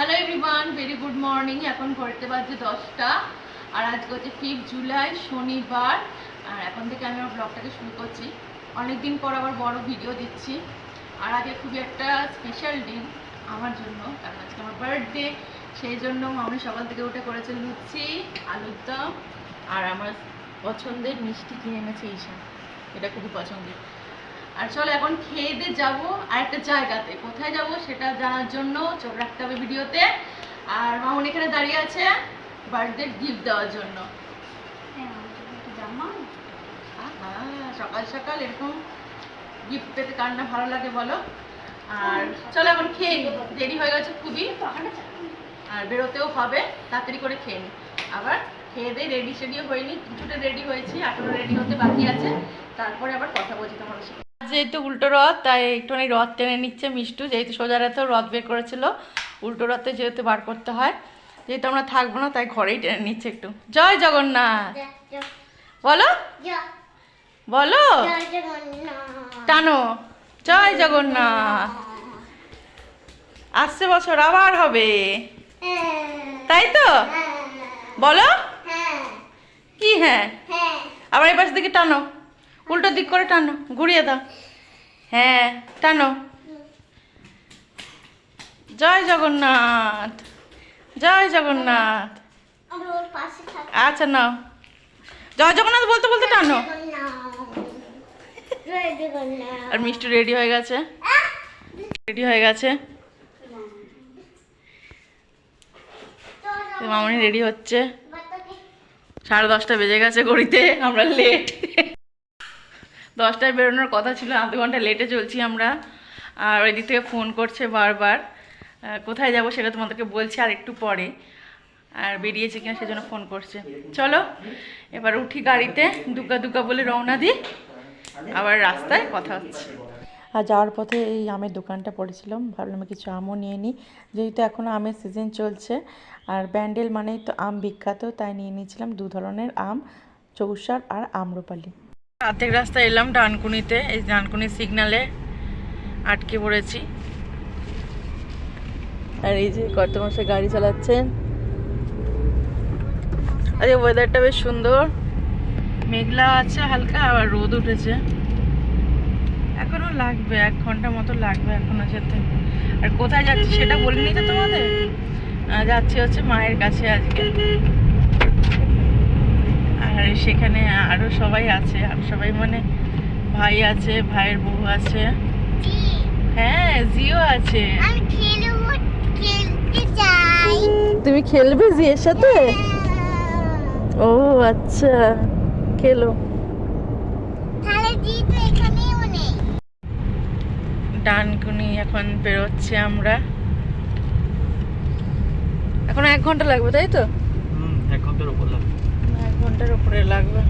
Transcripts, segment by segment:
Hello everyone very good morning এখন ঘড়িতে বাজে দশটা। আর আজকে হচ্ছে ফিফথ জুলাই শনিবার। আর এখন থেকে আমি আমার ব্লগটাকে শুরু করছি। অনেকদিন পর আবার বড় ভিডিও দিচ্ছি। আর আজকে খুবই একটা স্পেশাল দিন আমার জন্য। কারণ আজকে আমার বার্থডে সেই জন্য আমি সকাল থেকে উঠে করেছে লুচি, আলুর দম। আর আমার পছন্দের মিষ্টি কিনে এনেছে ঈশা। এটা খুবই পছন্দের। আর চলো এখন খেয়ে দিয়ে যাব আর একটা জায়গাতে। কোথায় যাব সেটা জানার জন্য চোখ রাখতে হবে ভিডিওতে। আর মামুন এখানে দাঁড়িয়ে আছে বার্থডে গিফট দেওয়ার জন্য। আহা, সকাল সকাল এরকম গিফট পেতে কার না ভালো লাগে বলো? আর চলো এখন খেয়ে দেরি হয়ে গেছে খুবই। আর বেরোতেও হবে তাড়াতাড়ি করে খেয়ে নিই আবার খেয়ে দিয়ে রেডি সেডিও হয়নি কিছুটা রেডি হয়েছি এখনও রেডি হতে বাকি আছে। তারপরে আবার কথা বলছি তোমার সাথে। যেহেতু উল্টো রথ তাই একটুখানি রথ টেনে নিচ্ছে মিষ্টু যেহেতু সোজা রাতেও রথ বের করেছিল। উল্টো রথে যেহেতু বার করতে হয় যেহেতু আমরা থাকব না তাই ঘরেই টেনে নিচ্ছে একটু। জয় জগন্নাথ। বলো? বলো? টানো। জয় জগন্নাথ। আসছে বছর আবার হবে। তাই তো? বলো? কি হ্যাঁ। আবার এই পাশ দিকে টানো। উল্টো দিক করে টানো, ঘুরিয়ে দাও। হ্যাঁ টানো। জয় জগন্নাথ জয় জগন্নাথ। আচ্ছা নাও। জয় জগন্নাথ বলতে বলতে টানো। আর মিষ্টি রেডি হয়ে গেছে। রেডি হয়ে গেছে। মামনি রেডি হচ্ছে। সাড়ে দশটা বেজে গেছে ঘড়িতে, আমরা লেট দশটায় বেরোনোর কথা ছিল, আধ ঘণ্টা লেটে চলছি আমরা। আর ওই দিক থেকে ফোন করছে বারবার কোথায় যাব সেটা তোমাদেরকে বলছি আর একটু পরে। আর বেরিয়েছে কিনা সেজন্য ফোন করছে। চলো, এবার উঠি গাড়িতে দুকা দুকা বলে রওনা দিই। আবার রাস্তায় কথা হচ্ছে। আর যাওয়ার পথে এই আমের দোকানটা পড়েছিলাম, ভাবলাম কিছু আমও নিয়ে নিই। যেহেতু এখনও আমের সিজন চলছে, আর ব্যান্ডেল মানেই তো আম বিখ্যাত, তাই নিয়ে নিয়েছিলাম দু ধরনের আম, চৌসার আর আম্রপালি। অর্ধেক রাস্তায় এলাম ডানকুনিতে, এই ডানকুনি সিগনালে আটকে পড়েছি। আর এই যে কত মাসে গাড়ি চালাচ্ছেন। আরে ওয়েদারটা বেশ সুন্দর। মেঘলা আছে হালকা, আবার রোদ উঠেছে। এখনও লাগবে, এক ঘণ্টা মতো লাগবে এখনও যেতে। আর কোথায় যাচ্ছি সেটা বলিনি তো তোমাদের? যাচ্ছি হচ্ছে মায়ের কাছে আজকে। সেখানে আরও সবাই আছে আর সবাই মানে ভাই আছে ভাইয়ের বউ আছে। হ্যাঁ জিও আছে। তুমি খেলবে জিয়ের সাথে? ও আচ্ছা। খেলো। তাহলে জি তো এখানেও নেই। ডানকুনি এখন বেরোচ্ছে আমরা। এখন এক ঘণ্টা লাগবে তাই তো? এক ঘণ্টার উপর লাগবে। ঘণ্টার উপরে লাগবে।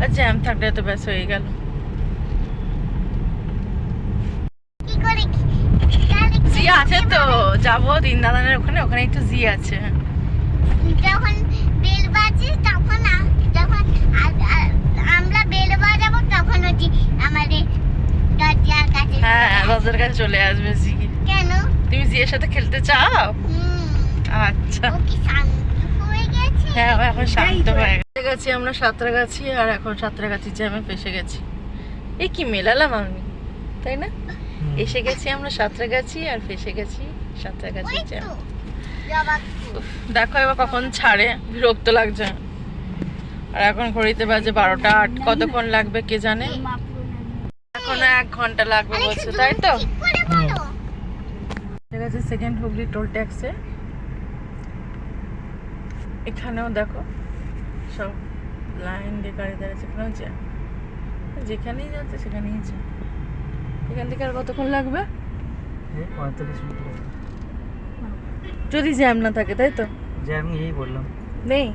আর জ্যাম থাকলে তো ব্যাস হয়ে গেল। জি আছে তো যাব দিন দাদানের ওখানে ওখানে একটু জি আছে। যখন বেল বাজে তখন যখন আ- আ- আমরা বেল বাজাবো তখন হচ্ছে আমাদের দরজার কাছে হ্যাঁ দরজার কাছে চলে আসবে জি। কেন? তুমি জিয়ের সাথে খেলতে চাও? আচ্ছা। হয়ে এখন শান্ত হয়ে গেছি। আমরা সাঁতরাগাছি আর এখন সাঁতরাগাছি জ্যামে ফেসে গেছি। এই কি মেলালাম আমি তাই না? এসে গেছি আমরা সাঁতরাগাছি আর ফেসে গেছি সাঁতরাগাছি জ্যাম। দেখো এবার কখন ছাড়ে বিরক্ত লাগছে। আর এখন ঘড়িতে বাজে বারোটা আট কতক্ষণ লাগবে কে জানে? এখন এক ঘণ্টা লাগবে বলছে তাই তো? সেকেন্ড হুগলি টোল ট্যাক্সে এখানেও দেখো সব লাইন দিয়ে গাড়ি দাঁড়িয়েছে এখানেও জ্যাম যেখানেই যাচ্ছে সেখানেই জ্যাম এখান থেকে আর কতক্ষণ লাগবে? পঁয়তাল্লিশ মিনিট যদি জ্যাম না থাকে তাই তো? জ্যাম নিয়েই বললাম। নেই?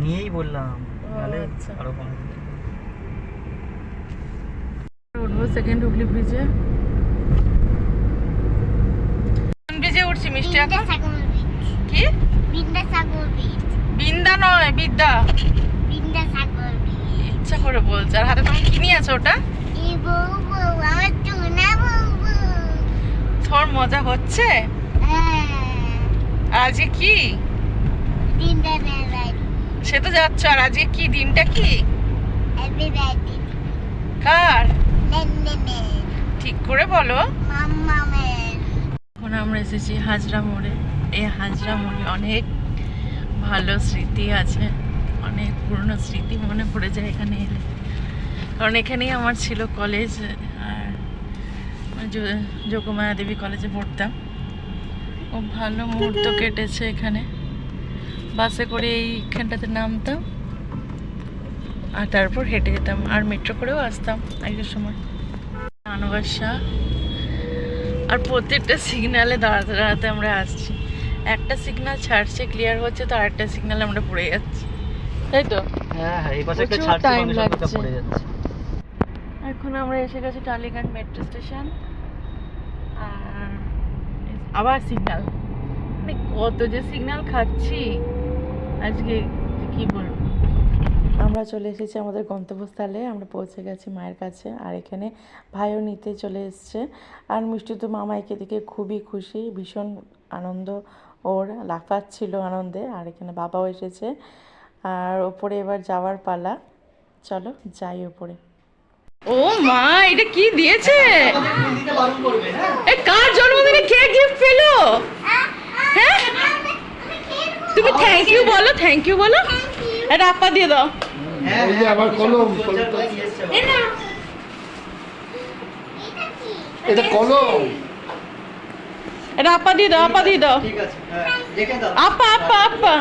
নিয়েই বললাম। আচ্ছা। আরও কম উঠবো সেকেন্ড হুগলি ব্রিজে ব্রিজে উঠছি মিষ্টি? কি? বিদ্যাসাগর বীজ বিন্দা নয় বিদ্যা। বিদ্যাসাগর বীজ ইচ্ছা করে বলছে। আর হাতে তুমি কি নিয়ে আছো ওটা? তোমার মজা হচ্ছে? হ্যাঁ। আজকে কি? সে তো যাচ্ছ। আর আজকে কি? দিনটা কি? কার? ঠিক করে বলো। এখন আমরা এসেছি হাজরা মোড়ে। এই হাজরা মোড়ে অনেক ভালো স্মৃতি আছে। অনেক পুরনো স্মৃতি মনে পড়ে যায় এখানে এলে। কারণ এখানেই আমার ছিল কলেজ আর যোগমায়া দেবী কলেজে পড়তাম। খুব ভালো মুহূর্ত কেটেছে এখানে। বাসে করে এইখানটাতে নামতাম, আর তারপর হেঁটে যেতাম। আর মেট্রো করেও আসতাম আগের সময়। আনবাসা আর প্রত্যেকটা সিগনালে দাঁড়াতে দাঁড়াতে আমরা আসছি। একটা সিগন্যাল ছাড়ছে ক্লিয়ার হচ্ছে তো আরেকটা সিগন্যাল আমরা পড়ে যাচ্ছি। তাই তো? হ্যাঁ হ্যাঁ এই পাশে একটা ছাড়ছে time সঙ্গে সঙ্গে ওটা লাগছে। পড়ে যাচ্ছে। এখন আমরা এসে গেছি টালিগঞ্জ মেট্রো স্টেশন আর আবার সিগন্যাল মানে কত যে সিগন্যাল খাচ্ছি আজকে কি বলব? আমরা চলে এসেছি আমাদের গন্তব্যস্থলে আমরা পৌঁছে গেছি মায়ের কাছে আর এখানে ভাইও নিতে চলে এসছে। আর মিষ্টি তো মামা একে দিকে খুবই খুশি ভীষণ আনন্দ ওর লাফাচ্ছিল আনন্দে আর এখানে বাবাও এসেছে। আর ওপরে এবার যাওয়ার পালা। চলো যাই ওপরে। ও মা এটা কি দিয়েছে? এ কার জন্মদিনে কে গিফট পেল? হ্যাঁ? তুমি থ্যাংক ইউ বলো থ্যাংক ইউ বলো। এটা আপা দিয়ে দাও। এটা কলম এটা আপা দিয়ে দাও আপা দিয়ে দাও। ঠিক আছে হ্যাঁ দাও। আপা আপা আপা।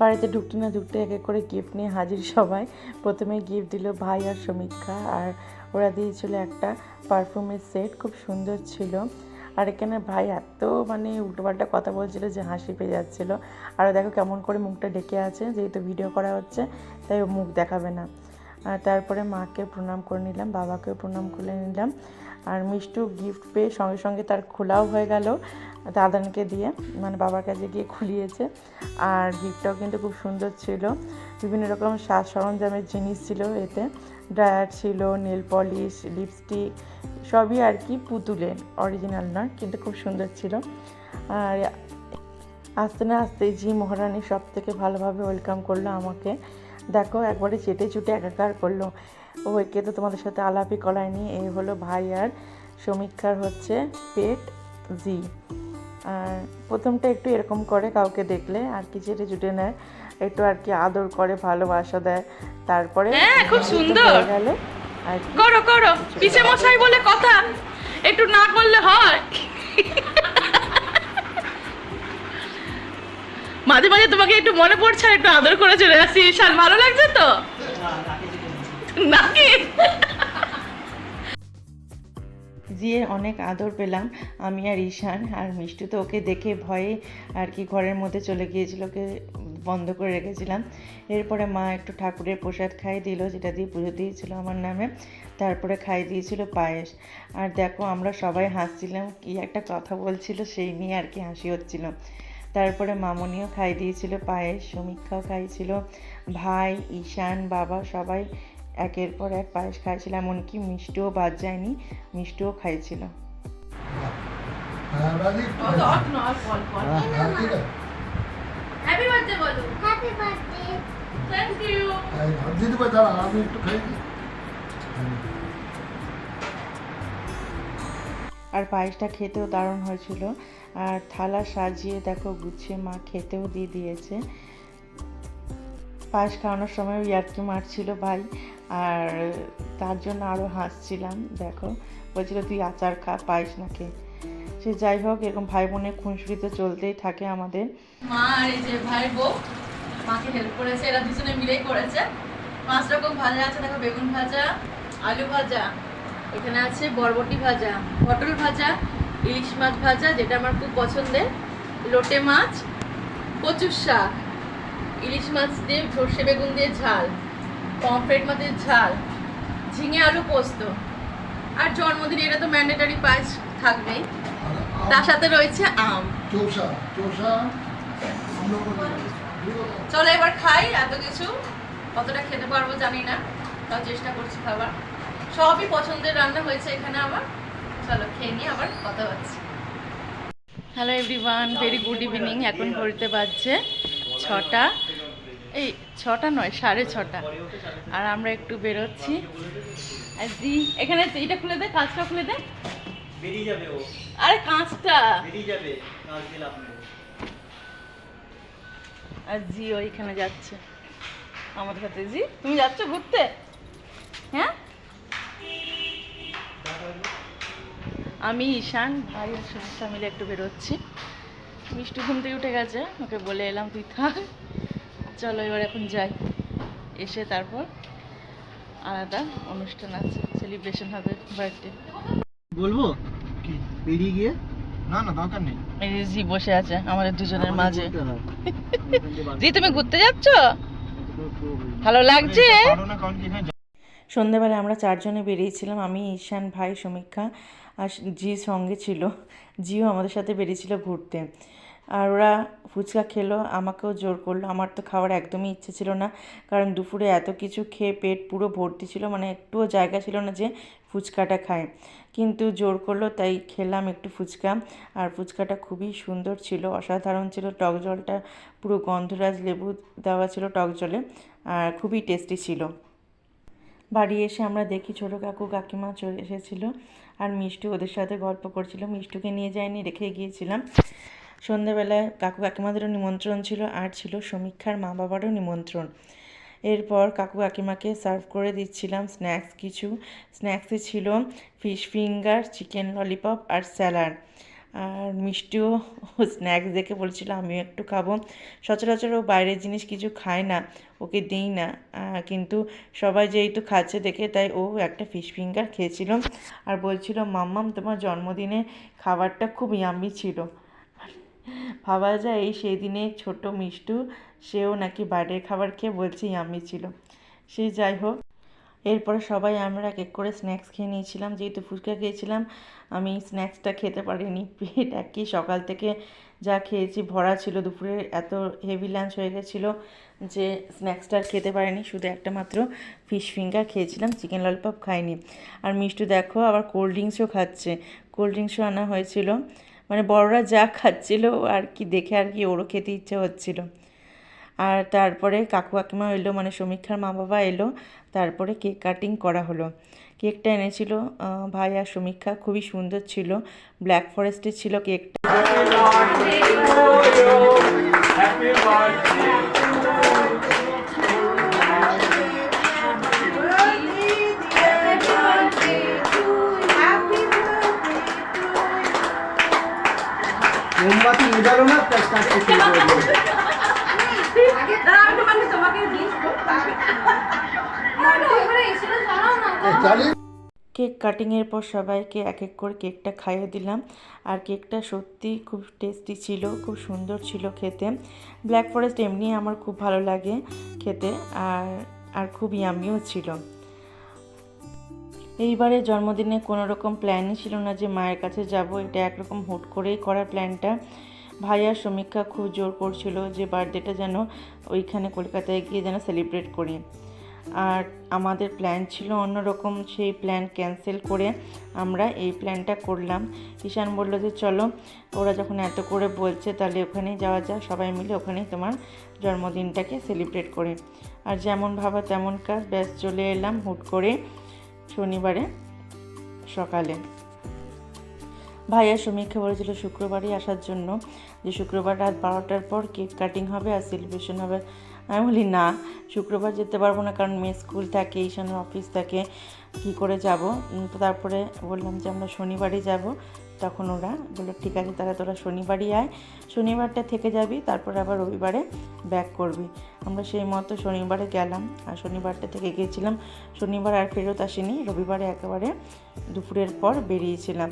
বাড়িতে ঢুকতে না ঢুকতে এক এক করে গিফট নিয়ে হাজির সবাই। প্রথমে গিফট দিল ভাই আর সমীক্ষা আর ওরা দিয়েছিল একটা পারফিউমের সেট খুব সুন্দর ছিল। আর এখানে ভাই এত মানে উল্টোপাল্টা কথা বলছিল যে হাসি পেয়ে যাচ্ছিল। আর দেখো কেমন করে মুখটা ডেকে আছে যেহেতু ভিডিও করা হচ্ছে তাই ও মুখ দেখাবে না। তারপরে মাকে প্রণাম করে নিলাম, বাবাকেও প্রণাম করে নিলাম। আর মিষ্টু গিফট পেয়ে সঙ্গে সঙ্গে তার খোলাও হয়ে গেল দাদানকে দিয়ে মানে বাবার কাছে গিয়ে খুলিয়েছে। আর গিফটটাও কিন্তু খুব সুন্দর ছিল। বিভিন্ন রকম সাজ সরঞ্জামের জিনিস ছিল এতে। ড্রায়ার ছিল নেল পলিশ লিপস্টিক সবই আর কি পুতুলের অরিজিনাল নয়, কিন্তু খুব সুন্দর ছিল। আর আস্তে না আস্তে জি মহারানী সব থেকে ভালোভাবে ওয়েলকাম করল আমাকে। দেখো একবারে চেটে চুটে একাকার করল। ও একে তো তোমাদের সাথে আলাপই করায়নি। এই হলো ভাই আর সমীক্ষার হচ্ছে পেট জি। আর প্রথমটা একটু এরকম করে কাউকে দেখলে আর কি চেটে চুটে নেয় একটু আর কি আদর করে ভালোবাসা দেয়। তারপরে হ্যাঁ, খুব সুন্দর। গেলে আর কি করো করো। পিছে মশাই বলে কথা একটু না করলে হয়। মাঝে মাঝে তোমাকে একটু মনে পড়ছে আর একটু আদর করে চলে আসি ঈশান ভালো লাগছে তো? নাকি? দিয়ে অনেক আদর পেলাম আমি আর ঈশান আর মিষ্টি তো ওকে দেখে ভয়ে আর কি ঘরের মধ্যে চলে গিয়েছিল, ওকে বন্ধ করে রেখেছিলাম। এরপরে মা একটু ঠাকুরের প্রসাদ খাই দিল, যেটা দিয়ে পুজো দিয়েছিল আমার নামে। তারপরে খাই দিয়েছিল পায়েস। আর দেখো, আমরা সবাই হাসছিলাম, কি একটা কথা বলছিল সেই নিয়ে আর কি হাসি হচ্ছিল। তারপরে মামনিও খাই দিয়েছিল পায়েস সমীক্ষাও খাইছিল ভাই ঈশান বাবা সবাই একের পর এক পায়েস খাইছিল এমনকি মিষ্টিও বাদ যায়নি মিষ্টিও খাইছিল। হ্যাঁ হ্যাঁ হ্যাঁ, হ্যাপি বার্থডে বলো। হ্যাপি বার্থডে থ্যাংক ইউ আমি একটু খাই আর পায়েসটা খেতেও দারুণ হয়েছিল। আর থালা সাজিয়ে দেখো গুছিয়ে মা খেতেও দিয়ে দিয়েছে। পায়েস খাওয়ানোর সময় ইয়ার্কি মারছিল ভাই। আর তার জন্য আরও হাসছিলাম, দেখো। বলছিল, তুই আচার খা, পায়েস না খেয়ে সে যাই হোক, এরকম ভাই বোনের খুনসুটি তো চলতেই থাকে আমাদের। মা এই যে ভাইয়ের বউ, মাকে হেল্প করেছে, এরা দুজনে মিলেই করেছে। পাঁচ রকম ভাজা আছে দেখো বেগুন ভাজা, আলু ভাজা। এখানে আছে বরবটি ভাজা পটল ভাজা ইলিশ মাছ ভাজা যেটা আমার খুব পছন্দের লোটে মাছ কচুর শাক ইলিশ মাছ দিয়ে সর্ষে বেগুন দিয়ে ঝাল পমফ্রেট মাছের ঝাল ঝিঙে আলু পোস্ত আর জন্মদিনে এটা তো ম্যান্ডেটারি পায়েস থাকবেই। তার সাথে রয়েছে আম। চলো এবার খাই এত কিছু কতটা খেতে পারব জানি না তাও চেষ্টা করছি খাবার। সবই পছন্দের রান্না হয়েছে এখানে আমার চলো খেয়ে নিয়ে আবার কথা হচ্ছে। Hello everyone very good evening এখন ঘড়িতে বাজছে ছটা। এই ছটা নয় সাড়ে ছটা। আর আমরা একটু বেরোচ্ছি। আর জি এখানে এইটা খুলে দে কাঁচটা খুলে দে। বেরিয়ে যাবে ও। আরে কাঁচটা বেরিয়ে যাবে কাজ দিলে আপনি আর জি ওইখানে যাচ্ছে। আমাদের সাথে। জি তুমি যাচ্ছ ঘুরতে? হ্যাঁ? আমি ঈশান ভাই আর সুমিত্রা মিলে একটু বেরোচ্ছি। মিষ্টি ঘুম থেকে উঠে গেছে ওকে বলে এলাম তুই থাক। চলো এবার এখন যাই। এসে তারপর আলাদা অনুষ্ঠান আছে সেলিব্রেশন হবে বার্থডে বলব? কি? বেরিয়ে গিয়ে? না না দরকার নেই। এই যে জি বসে আছে আমাদের দুজনের মাঝে। জি তুমি ঘুরতে যাচ্ছ? ভালো লাগছে? সন্ধেবেলা আমরা চারজনে বেরিয়েছিলাম, আমি, ঈশান ভাই, সমীক্ষা আর জি সঙ্গে ছিল। জিও আমাদের সাথে বেরিয়েছিল ঘুরতে। আর ওরা ফুচকা খেলো, আমাকেও জোর করল। আমার তো খাওয়ার একদমই ইচ্ছে ছিল না, কারণ দুপুরে এত কিছু খেয়ে পেট পুরো ভর্তি ছিল মানে একটুও জায়গা ছিল না যে ফুচকাটা খায়। কিন্তু জোর করল, তাই খেলাম একটু ফুচকা। আর ফুচকাটা খুবই সুন্দর ছিল, অসাধারণ ছিল। টক জলটা পুরো গন্ধরাজ লেবু দেওয়া ছিল টক জলে, আর খুবই টেস্টি ছিল। বাড়ি এসে আমরা দেখি ছোটো কাকু কাকিমা চলে এসেছিল আর মিষ্টু ওদের সাথে গল্প করছিল। মিষ্টুকে নিয়ে যায়নি রেখে গিয়েছিলাম। সন্ধেবেলায় কাকু কাকিমাদেরও নিমন্ত্রণ ছিল, আর ছিল সমীক্ষার মা বাবারও নিমন্ত্রণ। এরপর কাকু কাকিমাকে সার্ভ করে দিচ্ছিলাম স্ন্যাক্স কিছু। স্ন্যাক্সে ছিল ফিশ ফিঙ্গার, চিকেন ললিপপ আর স্যালাড। আর মিষ্টিও স্ন্যাক্স দেখে বলছিল, আমিও একটু খাব। সচরাচর ও বাইরের জিনিস কিছু খায় না, ওকে দিই না। কিন্তু সবাই যেহেতু খাচ্ছে দেখে, তাই ও একটা ফিশ ফিঙ্গার খেয়েছিল আর বলছিল, মাম্মাম, তোমার জন্মদিনে খাবারটা খুব ইয়াম্মি ছিল। ভাবা যায় এই সেই দিনে ছোট মিষ্টু, সেও নাকি বাইরের খাবার খেয়ে বলছে ইয়াম্মি ছিল। সে যাই হোক এরপরে সবাই আমরা এক এক করে স্ন্যাক্স খেয়ে নিয়েছিলাম। যেহেতু ফুচকা খেয়েছিলাম, আমি স্ন্যাক্সটা খেতে পারিনি। পেট একই, সকাল থেকে যা খেয়েছি, ভরা ছিল। দুপুরে এত হেভি লাঞ্চ হয়ে গেছিল যে স্ন্যাক্সটা আর খেতে পারিনি। শুধু একটা মাত্র ফিশ ফিঙ্গার খেয়েছিলাম চিকেন ললিপপ খাইনি। আর মিষ্টু দেখো, আবার কোল্ড ড্রিঙ্কসও খাচ্ছে। কোল্ড ড্রিঙ্কসও আনা হয়েছিল। মানে বড়রা যা খাচ্ছিল, আর কি দেখে আর কি ওরও খেতে ইচ্ছে হচ্ছিল। আর তারপরে কাকু কাকিমা এলো মানে সমীক্ষার মা বাবা এলো, তারপরে কেক কাটিং করা হলো। কেকটা এনেছিল ভাই আর সমীক্ষা, খুবই সুন্দর ছিল। ব্ল্যাক ফরেস্টের ছিল কেকটা। মোমবাতি উজালো কেক কাটিংয়ের পর সবাইকে এক এক করে কেকটা খাইয়ে দিলাম। আর কেকটা সত্যি খুব টেস্টি ছিল খুব সুন্দর ছিল খেতে। ব্ল্যাক ফরেস্ট এমনি আমার খুব ভালো লাগে খেতে আর আর খুব ইয়ামিও ছিল। এইবারে জন্মদিনে কোনো রকম প্ল্যানই ছিল না যে মায়ের কাছে যাব এটা একরকম হুট করেই করা প্ল্যানটা ভাইয়া সমীক্ষা খুব জোর করছিল যে বার্থডেটা যেন ওইখানে কলকাতায় গিয়ে যেন সেলিব্রেট করি। আর আমাদের প্ল্যান ছিল অন্যরকম, সেই প্ল্যান ক্যান্সেল করে আমরা এই প্ল্যানটা করলাম। ঈশান বলল যে, চলো, ওরা যখন এত করে বলছে, তাহলে ওখানেই যাওয়া যাক। সবাই মিলে ওখানেই তোমার জন্মদিনটাকে সেলিব্রেট করে। আর যেমন ভাবা তেমন কাজ ব্যাস চলে এলাম হুট করে শনিবারে সকালে। ভাইয়া সমীক্ষা বলেছিল শুক্রবারই আসার জন্য, যে শুক্রবার রাত বারোটার পর কেক কাটিং হবে আর সেলিব্রেশন হবে। আমি বলি, না, শুক্রবার যেতে পারব না কারণ মেয়ে স্কুল থাকে, ঈশানের অফিস থাকে, কী করে যাব? তো তারপরে বললাম যে, আমরা শনিবারই যাব। তখন ওরা বলল, ঠিক আছে, তাহলে তোরা শনিবারই আয়। শনিবারটা থেকে যাবি, তারপর আবার রবিবারে ব্যাক করবি। আমরা সেই মতো শনিবারে গেলাম, আর শনিবারটা থেকে গিয়েছিলাম শনিবার আর ফেরত আসিনি, রবিবারে একেবারে দুপুরের পর বেরিয়েছিলাম।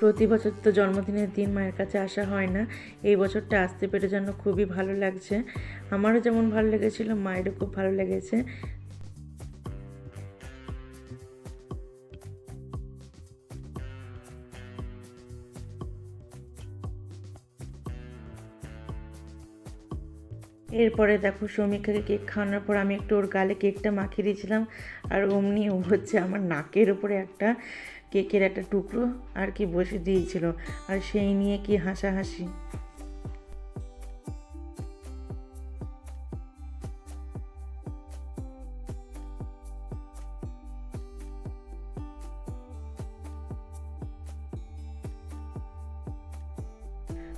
প্রতি বছর তো জন্মদিনের দিন মায়ের কাছে আসা হয় না। এই বছরটা আসতে পেরে যেন খুবই ভালো লাগছে। আমারও যেমন ভালো লেগেছিল, মায়েরও খুব ভালো লেগেছে। এরপরে দেখো সমীক্ষাকে কেক খাওয়ানোর পর আমি একটু ওর গালে কেকটা মাখিয়ে দিয়েছিলাম। আর অমনি ও হচ্ছে আমার নাকের উপরে একটা কেকের একটা টুকরো আর কি বসে দিয়েছিল। আর সেই নিয়ে কি হাসাহাসি।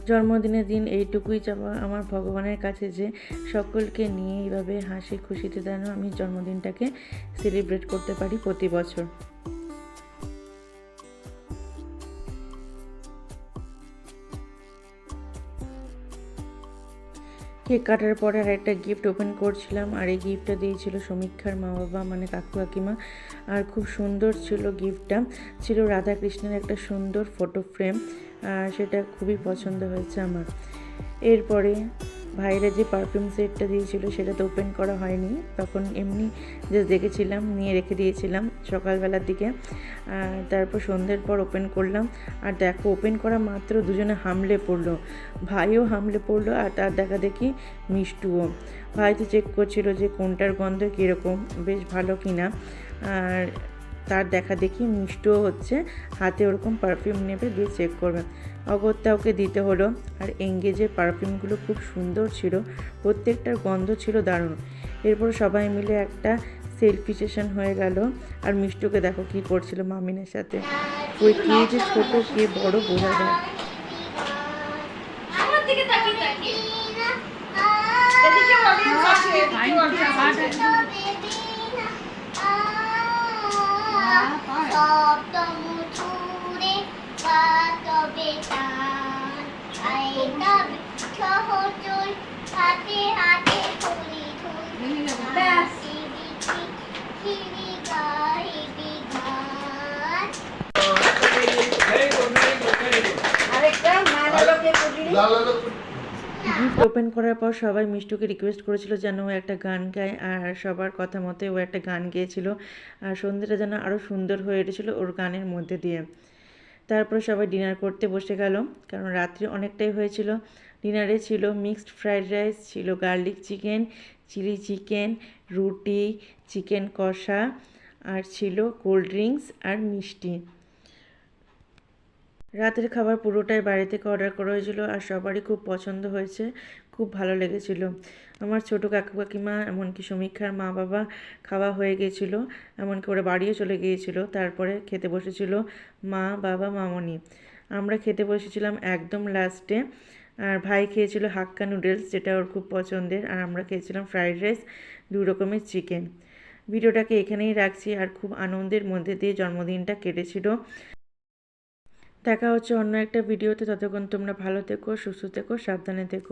জন্মদিনের দিন এইটুকুই চাওয়া আমার ভগবানের কাছে যে, সকলকে নিয়ে এইভাবে হাসি খুশিতে যেন আমি জন্মদিনটাকে সেলিব্রেট করতে পারি প্রতি বছর। কেক কাটার পরে আর একটা গিফট ওপেন করছিলাম আর এই গিফটটা দিয়েছিল সমীক্ষার মা বাবা মানে কাকু কাকিমা। আর খুব সুন্দর ছিল গিফটটা ছিল রাধাকৃষ্ণের একটা সুন্দর ফটো ফ্রেম আর সেটা খুবই পছন্দ হয়েছে আমার। এরপরে ভাইরা যে পারফিউম সেটটা দিয়েছিল সেটা তো ওপেন করা হয়নি। তখন এমনি জাস্ট দেখেছিলাম, নিয়ে রেখে দিয়েছিলাম সকালবেলার দিকে। তারপর সন্ধ্যের পর ওপেন করলাম। আর দেখো ওপেন করা মাত্র দুজনে হামলে পড়ল। ভাইও হামলে পড়ল আর তার দেখা দেখি মিষ্টুও। ভাই তো চেক করছিল যে কোনটার গন্ধ কীরকম, বেশ ভালো কিনা। আর তার দেখা দেখি মিষ্টুও হচ্ছে, হাতে ওরকম পারফিউম নেবে, দিয়ে চেক করবে। অগত্যা ওকে দিতে হলো। আর এঙ্গেজের পারফিউমগুলো খুব সুন্দর ছিল। প্রত্যেকটার গন্ধ ছিল দারুণ। এরপর সবাই মিলে একটা সেলফি সেশন হয়ে গেল। আর মিষ্টুকে দেখো কি করছিল মামিনের সাথে। ওই কে যে ছোটো কে বড় বোঝা যায়। আমার গিফট ওপেন করার পর সবাই মিষ্টুকে রিকোয়েস্ট করেছিল যেন ও একটা গান গায়, আর সবার কথা মতে ও একটা গান গেয়েছিল, আর সন্ধ্যেটা যেন আরও সুন্দর হয়ে উঠেছিল ওর গানের মধ্যে দিয়ে। তারপরে সবাই ডিনার করতে বসে গেল, কারণ রাত্রি অনেকটাই হয়েছিল। ডিনারে ছিল মিক্সড ফ্রাইড রাইস, ছিল গার্লিক চিকেন, চিলি চিকেন, রুটি, চিকেন কষা, আর ছিল কোল্ড ড্রিঙ্কস আর মিষ্টি। রাতের খাবার পুরোটাই বাড়ি থেকে অর্ডার করা হয়েছিল আর সবারই খুব পছন্দ হয়েছে, খুব ভালো লেগেছিল। আমার ছোটো কাকু কাকিমা, এমনকি সমীক্ষার মা বাবা খাওয়া হয়ে গিয়েছিল এমনকি ওরা বাড়িও চলে গিয়েছিল, তারপরে খেতে বসেছিল মা বাবা মামনি। আমরা খেতে বসেছিলাম একদম লাস্টে, আর ভাই খেয়েছিল হাক্কা নুডলস, যেটা ওর খুব পছন্দের, আর আমরা খেয়েছিলাম ফ্রাইড রাইস, দু রকমের চিকেন। ভিডিওটাকে এখানেই রাখছি, আর খুব আনন্দের মধ্যে দিয়ে জন্মদিনটা কেটেছিল। দেখা হচ্ছে অন্য একটা ভিডিওতে। ততক্ষণ তোমরা ভালো থেকো সুস্থ থেকো সাবধানে থেকো।